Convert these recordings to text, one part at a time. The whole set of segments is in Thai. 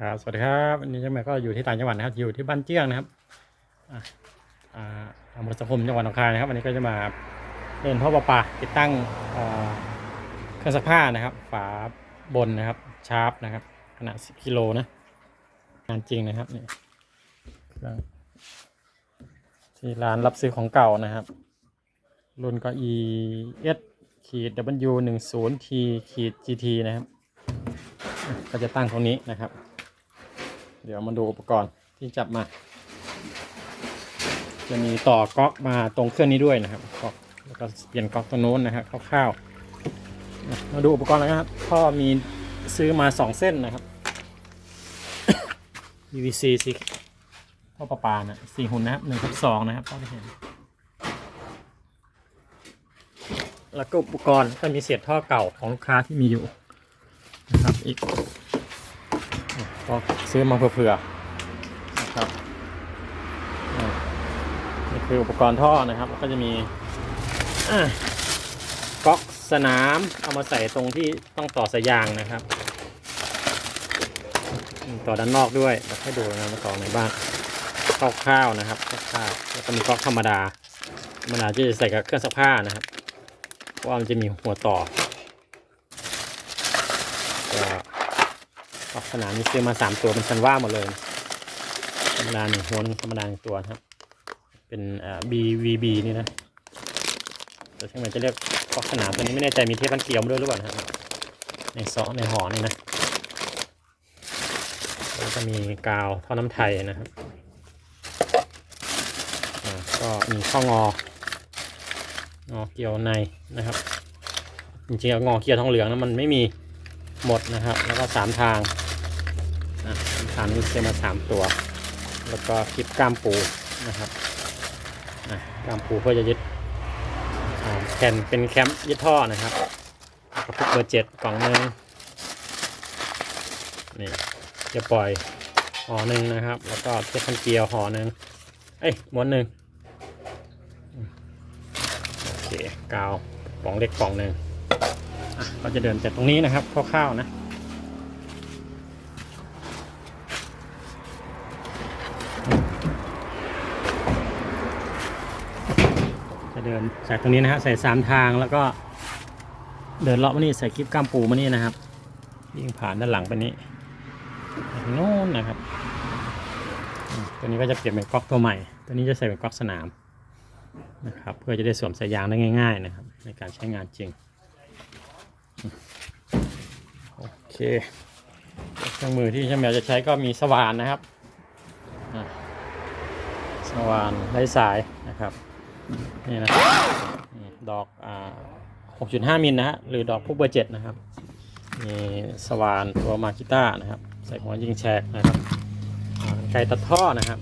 ครับ สวัสดีครับวันนี้เจ้าแม่ก็อยู่ที่ต่างจังหวัดนะครับ อยู่ที่บ้านเจียงนะครับอะอ่าอำเภอสังคมจังหวัดหนองคายนะครับวันนี้ก็จะมาเล่นท่อประปาติดตั้งเครื่องซักผ้านะครับ ฝาบนนะครับ ชาร์ปนะครับ ขนาด10กิโลนะงานจริงนะครับนี่ที่ร้านรับซื้อของเก่านะครับ รุ่นก็ e s ขีด w 1 0 t ขีด gt นะครับ ก็จะตั้งตรงนี้นะครับ เดี๋ยวมาดูอุปกรณ์ที่จับมา จะมีต่อก๊อกมาตรงเครื่องนี้ด้วยนะครับก๊อกแล้วก็เปลี่ยนก๊อกตรงโน้นนะครับคร่าวๆมาดูอุปกรณ์แล้วนะครับท่อมีซื้อมาสองเส้นนะครับ PVC สีท่อประปานะสี่หุ่นนะครับหนึ่งทับสองนะครับก็จะเห็นแล้วก็อุปกรณ์ก็มีเศษท่อเก่าของลูกค้าที่มีอยู่ นะครับอีกก็ซื้อมาเผื่อๆนะครับนี่คืออุปกรณ์ท่อนะครับแล้วก็จะมีก๊อกสนามเอามาใส่ตรงที่ต้องต่อสายยางนะครับ ต่อด้านนอกด้วยเดี๋ยวให้ดูนะมาต่อในบ้านคร่าวๆนะครับคร่าวๆแล้วก็มีก๊อกธรรมดาธรรมดาที่จะใส่กับเครื่องซักผ้านะครับเพราะว่ามันจะมีหัวต่อ ก็ออกสนามมีซื้อมาสามตัวเป็นชันว่าหมดเลย ธรรมดาหนึ่งหัวหนึ่งธรรมดาหนึ่งตัวครับ เป็นอ่า BVB นี่นะแต่ช่างมันจะเรียกออกสนามตัวนี้ไม่แน่ใจมีเทปพันเกลียวมาด้วยหรือเปล่านะครับในซอในห่อนี่นะแล้วก็มีกาวท่อน้ำไทยนะครับอ่าก็มีข้ององอเกี่ยวในนะครับ จริงๆเอางอเกี่ยวทองเหลืองนะมันไม่มี หมดนะครับ แล้วก็สามทางอะสามนี้เชื่อมาสามตัว แล้วก็คลิปกล้ามปูนะครับกล้ามปูเพื่อจะยึดแผ่นเป็นแคมป์ยึดท่อนะครับกระปุกเบอร์เจ็ดกล่องหนึ่งนี่จะปล่อยห่อหนึ่งนะครับ แล้วก็เทปพันเกลียวห่อหนึ่งเอ้ยม้วนหนึ่งโอเคกาวกล่องเล็กกล่องหนึ่ง อะก็จะเดินจากตรงนี้นะครับคร่าวๆนะจะเดินจากตรงนี้นะฮะใส่สามทางแล้วก็เดินเลาะมานี่ใส่คลิปก้ามปูมานี่นะครับวิ่งผ่านด้านหลังไปนี้ไปทางโน้นนะครับ ตัวนี้ก็จะเปลี่ยนเป็นก๊อกตัวใหม่ ตัวนี้จะใส่เป็นก๊อกสนามนะครับ เพื่อจะได้สวมสายยางได้ง่าย ๆนะครับ ในการใช้งานจริง โอเคเครื่องมือที่ช่างแมวจะใช้ก็มีสว่านนะครับสว่านไร้สายนะครับนี่นะดอกอ่า6.5 มิลนะฮะหรือดอกพุกเบอร์เจ็ดนะครับมีสว่านตัวมากิต้านะครับ ใส่หัวยิงแฉกนะครับไก่ตัดท่อนะครับ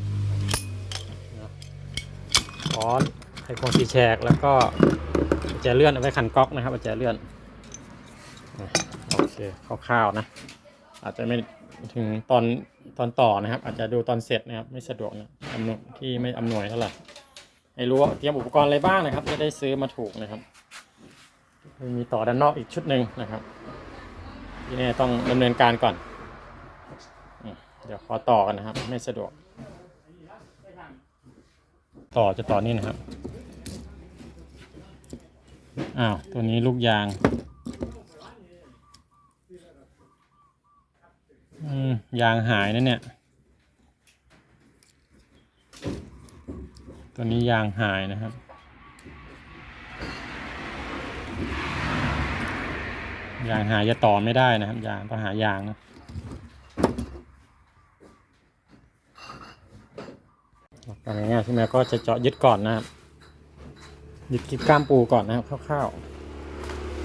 ค้อนไขควงตีแฉกแล้วก็แจเลื่อนเอาไว้ขันก๊อกนะครับกุญแจเลื่อน โอเคคร่าวๆนะ อาจจะไม่ถึงตอนตอนต่อนะครับ อาจจะดูตอนเสร็จนะครับ ไม่สะดวกนะอำนวยที่ไม่อำนวยเท่าไหร่ให้รู้ว่าเตรียมอุปกรณ์อะไรบ้างนะครับ จะได้ซื้อมาถูกนะครับ มีต่อด้านนอกอีกชุดหนึ่งนะครับ ที่นี่ต้องดำเนินการก่อน เดี๋ยวขอต่อกันนะครับ ไม่สะดวก ต่อจะต่อนี่นะครับ อ้าว ตัวนี้ลูกยาง อืม ยางหายนะเนี่ย ตัวนี้ยางหายนะครับ ยางหายจะต่อไม่ได้นะครับ ยางต้องหายางนะหลัการง่ายๆใช่ไหมก็จะเจาะยึดก่อนนะครับ ยึดกิ๊บก้ามปูก่อนนะครับคร่าว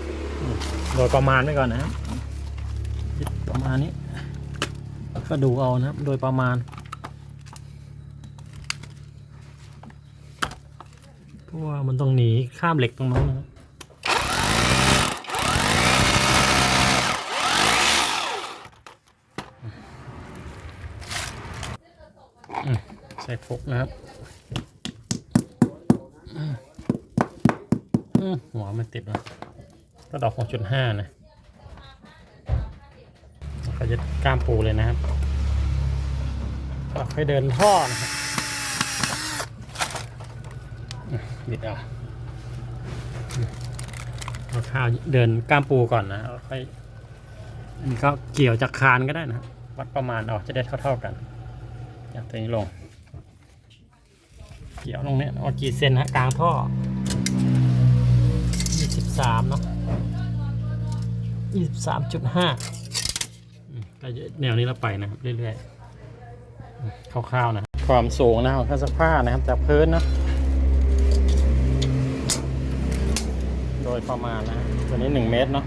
ๆโดยประมาณไว้ก่อนนะครับ ยึดประมาณนี้ ก็ดูเอานะครับ โดยประมาณ เพราะว่ามันต้องหนีข้ามเหล็กตรงนั้นนะครับใส่ฟกนะครับหัวมันติดว่ะก็ดอกหกจุดห้านะก็จะกล้ามปูเลยนะครับ ค่อยเดินท่อนะครับอะบิดเอาเอาข้าวเดินกล้ามปูก่อนนะแล้วค่อยอันนี้ก็เกี่ยวจากคานก็ได้นะครับวัดประมาณเอาจะได้เท่า ๆกันอย่างตัวนี้ลง เกี่ยวลงเนี้ยเอากี่เซนฮะกลางท่อยี่สิบสามเนาะยี่สิบสามจุดห้าก็แนวนี้เราไปนะครับเรื่อยๆอืม คร่าวๆนะ ความสูงนะของเครื่องซักผ้านะครับจากพื้นนะ โดยประมาณนะ ตัวนี้หนึ่งเมตรเนาะ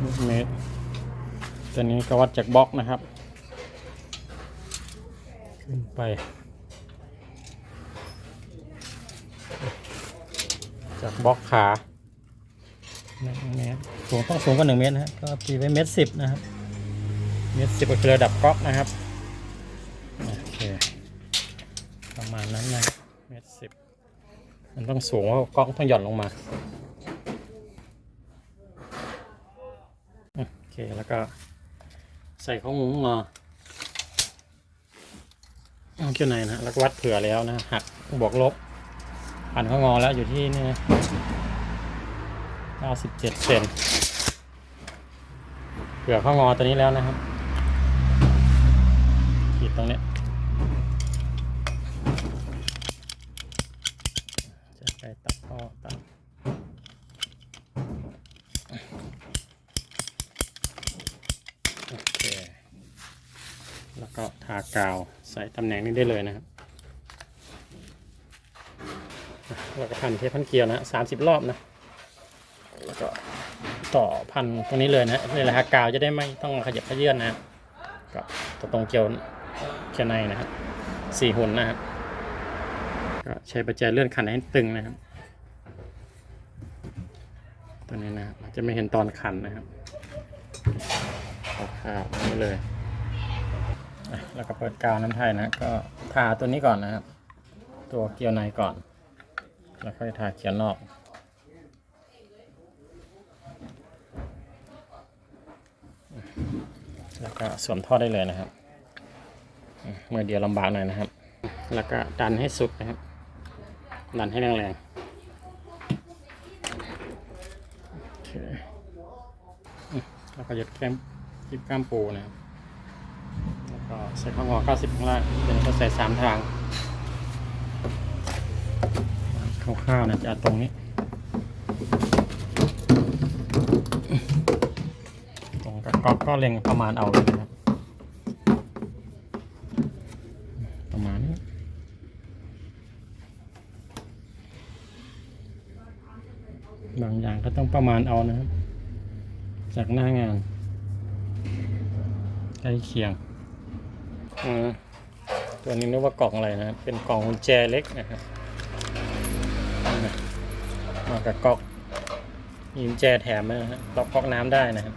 หนึ่งเมตร ตัวนี้ก็วัดจากบล็อกนะครับ ขึ้นไป จากบล็อกขาหนึ่งเมตร สูงต้องสูงกว่าหนึ่งเมตรนะฮะก็ตีไว้เมตรสิบนะครับ เมตรสิบก็คือระดับก๊อกนะครับโอเคประมาณนั้นนะเมตรสิบมันต้องสูงเพราก๊อกต้องหย่อนลงมาโอเคแล้วก็ใส่ข้องงงอเอาเกี่ยวในนะแล้วก็วัดเผื่อแล้วนะหักบวกลบผ่านข้องอแล้วอยู่ที่นี่นะ97เซนเผื่อข้องอตัวนี้แล้วนะครับ ตรงเนี้ยจะไปตัดท่อตัดโอเค แล้วก็ทากาวใส่ตำแหน่งนี้ได้เลยนะครับอะแล้วก็พันเทปพันเกลียวนะสามสิบรอบนะแล้วก็ต่อพันตรงนี้เลยนะนี่แหละฮะกาวจะได้ไม่ต้องขยับขยื่นนะกับก็ตัวตรงเกลียว เกลียนนะครับสี่หุ่นนะครับก็ใช้ประแจเลื่อนขันให้ตึงนะครับ ตัวนี้นะครับจะไม่เห็นตอนขันนะครับขาวๆนี่เลยแล้วก็เปิดกาวน้ำไทยนะก็ทาตัวนี้ก่อนนะครับ ตัวเกลียวในก่อน แล้วค่อยทาเขียนนอกแล้วก็สวมท่อได้เลยนะครับ อืมมือเดียวลำบากหน่อยนะครับ แล้วก็ดันให้สุดนะครับ ดันให้แรงๆโอเคแล้วก็ยึดแก้มยึดกล้ามปูนะครับ แล้วก็ใส่ข้างงอ90 ข้างล่างเดี๋ยวเรใส่สามทางคร่าวๆนะจะตรงนี้ ตรงกับก๊อกก็เล็งประมาณเอาเลยนะครับ ประมาณนี้ บางอย่างก็ต้อง ประมาณเอานะครับ จากหน้างานใกล้เคียงอตัวนี้นึกว่ากล่องอะไรนะ เป็นกล่องกุญแจเล็กนะครับนี่นะมากับก๊อกมีกุญแจแถมนะฮะล็อกก๊อกน้ำได้นะครับ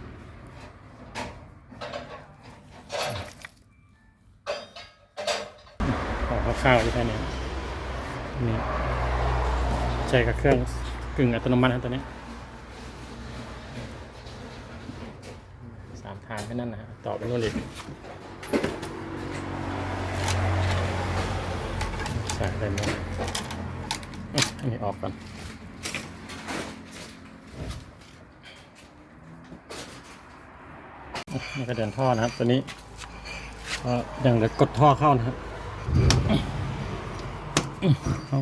ของคร่าวๆที่แค่นี้นี่ใช้กับเครื่องกึ่งอัตโนมัตินะตัวนี้ สามทางแค่นั้นนะต่อไปนู่นอีกใส่ได้ไหมาอันนี้ออกก่อนนี่ก็เดินท่อนะครับ ตัวนี้ก็ยังเหลือกดท่อเข้านะครับเขา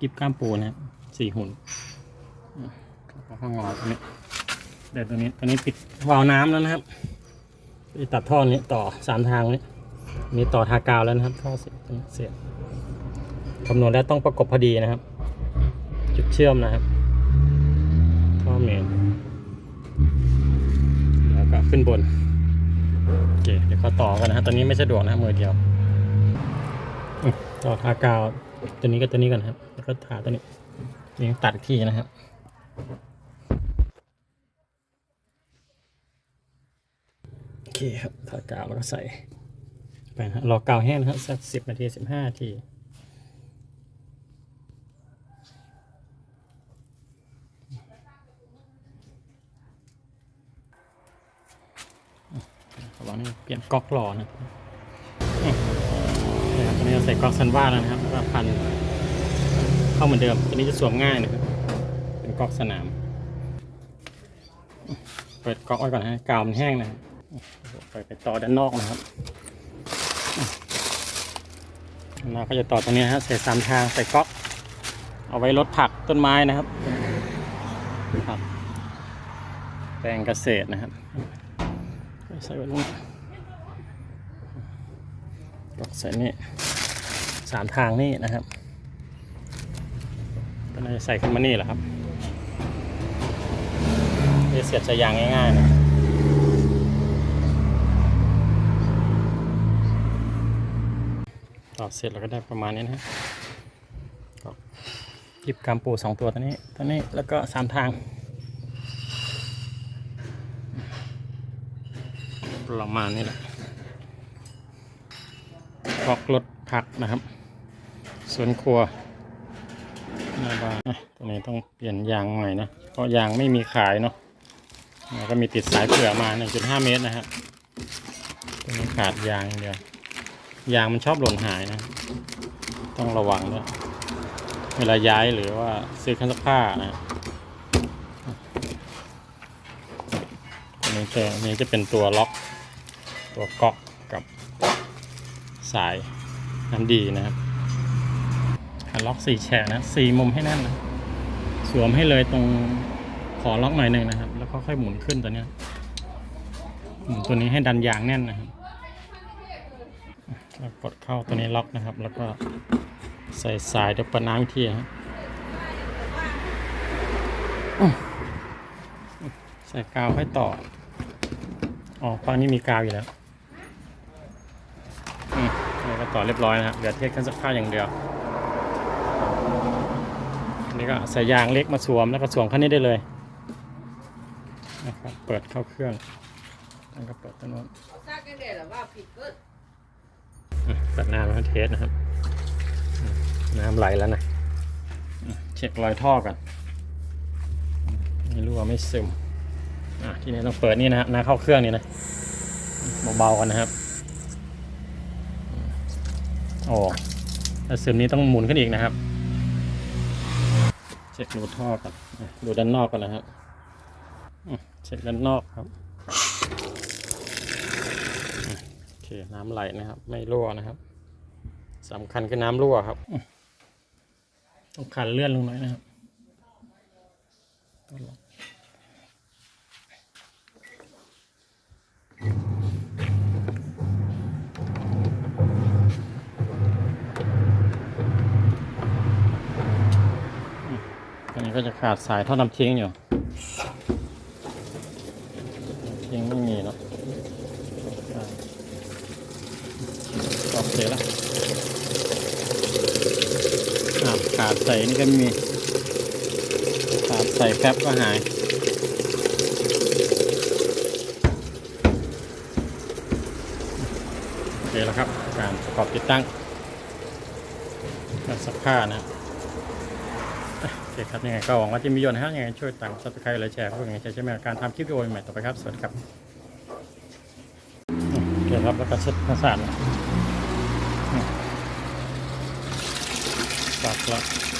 กิบก้ามปูนะครับสี่หุ่นก็ข้างงอตัวนี้เดินตัวนี้ตัวนี้ปิดวาล์วน้ำแล้วนะครับ ไปตัดท่อนี้ต่อสามทางนี้นี่ต่อทากาวแล้วนะครับท่อเสียบเสียบคำนวณแล้วต้องประกบพอดีนะครับ จุดเชื่อมนะครับท่อเมนแล้วก็ขึ้นบนโอเคเดี๋ยวเขาต่อกันนะฮะตอนนี้ไม่สะดวกนะมือเดียวต่อทากาวตัวนี้กับตัวนี้กันครับ แล้วก็ทาตัวนี้นี่ตัดที่นะครับ โอ เคครับทากาวแล้วก็ใส่ไปนะรอกาวแห้งนะครับสักสิบนาทีสิบห้านาทีนี่เปลี่ยนก๊อกหล่อนะครับตอนนี้เราใส่ก๊อกซันว่าแล้วนะครับแล้วก็พันเข้าเหมือนเดิมตัวนี้จะสวมง่ายนะครับ เป็นก๊อกสนาม เปิดก๊อกไว้ก่อนนะกาวมันแห้งนะ ครับเปิดไปต่อด้านนอกนะครับเราก็จะต่อตรงนี้นะฮะใส่สามทางใส่ก๊อกเอาไว้ลดผักต้นไม้นะครับผักแปลงเกษตรนะครับ ใส่ไว้ตรงนี้ก๊อกใส่นี่สามทางนี่นะครับก็น่าจะใส่ขึ้นมานี่แหละครับเสียบสายยางง่ายๆนะ ต่อเสร็จเราก็ได้ประมาณนี้นะก็หยิบกำปูสองตัวตัวนี้ตัวนี้แล้วก็สามทางประมาณนี้แหละกอกรถผักนะครับสวนครัวหน้าบ้านตัวนี้ต้องเปลี่ยนยางใหม่นะเพราะยางไม่มีขายเนาะแล้วก็มีติดสายเผื่อมา 1.5 เมตรนะครับตัวนี้ขาดยางเดียว ยางมันชอบหล่นหายนะ ต้องระวังด้วยเวลาย้ายหรือว่าซื้อเครื่องซักผ้านะตัวนี้จะอันนี้จะเป็นตัวล็อก ตัวเก๊อกกับสายน้ำดีนะครับล็อกสี่แฉกนะสี่มุมให้แน่นนะสวมให้เลยตรงขอล็อกหน่อยหนึ่งนะครับ แล้วก็ค่อยหมุนขึ้นตัวเนี้ยหมุนตัวนี้ให้ดันยางแน่นนะครับ แล้วกดเข้าตัวนี้ล็อกนะครับ แล้วก็ใส่สายเดี๋ยวปน้ำอีกทีครับอื้อใส่กาวให้ต่อ อ๋อฝั่งนี้มีกาวอยู่แล้วอืมแล้วก็ต่อเรียบร้อยนะครับเหลือเทสเครื่องซักผ้าอย่างเดียวอันนี้ก็ใส่ยางเล็กมาสวมแล้วก็สวมขั้นนี้ได้เลยนะครับเปิดเข้าเครื่องแล้วก็เปิดตัวโน้น ตัดน้ำแล้วเทสนะครับ น้ำไหลแล้วนะ เช็ครอยท่อก่อนไม่รั่วไม่ซึมอะทีนี้ต้องเปิดนี่นะฮะน้ำเข้าเครื่องนี่นะเบาๆกันนะครับโอ้ถ้าซึมนี้ต้องหมุนขึ้นอีกนะครับ เช็ครูท่อก่อนดูด้านนอกก่อนนะครับเช็คด้านนอกครับอะโอเคน้ำไหลนะครับ ไม่รั่วนะครับสำคัญคือน้ำรั่วครับอืมต้องขันเลื่อนลงหน่อยนะครับต้องลองตอนนี้ก็จะขาดสายท่อนำทิ้งอยู่ทิ้งไม่มีเนาะอ่าโอ เคแล้วอ่าขาดใส่นี่ก็ไม่มี ขาดใส่แฟบก็หายโอเคแล้วครับ การประกอบติดตั้งการซักผ้านะโอเคครับยังไงก็หวังว่าจะมีประโยชน์นะครับยังไงช่วยตังซับสไครต์และแชร์เพื่อเป็นกำลังใจใช้ในการทำคลิปวิดีโอใหม่ต่อไปครับ สวัสดีครับอืมโอเคครับแล้วก็เช็ดผ้าสะอาด tá claro.